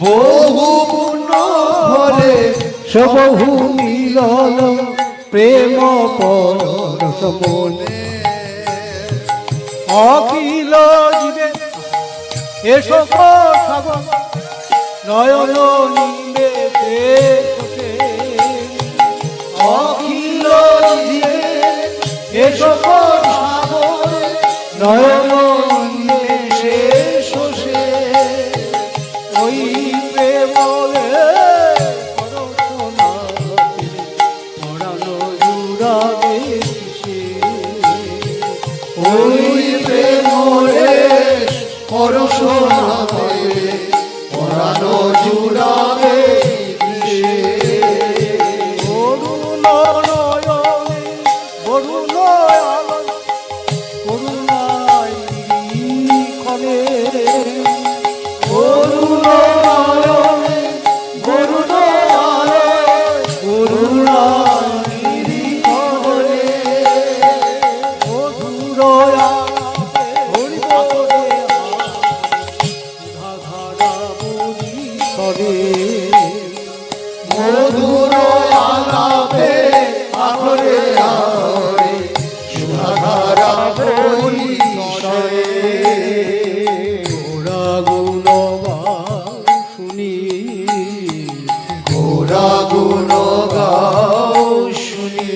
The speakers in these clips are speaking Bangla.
বহু ফলে সবহু মিলন প্রেম পরশ মনে অখিল জীবে এসো গো সাগর নয়ন নিবে দেখে অখিল জীবে এসো গো সাগর নয়ন নিবে শেষ ওই সে ওই প্রেমরে পরশনা বুঝি করে মধুর আলাপে আখরে আখরে সুধাধারা বলি বিষয়ে ওরা গুণবান শুনি গোরা গুণ শুনি।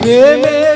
প্রেমে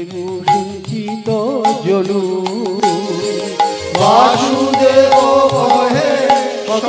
শুনে জলু। বাসুদেব কহে কত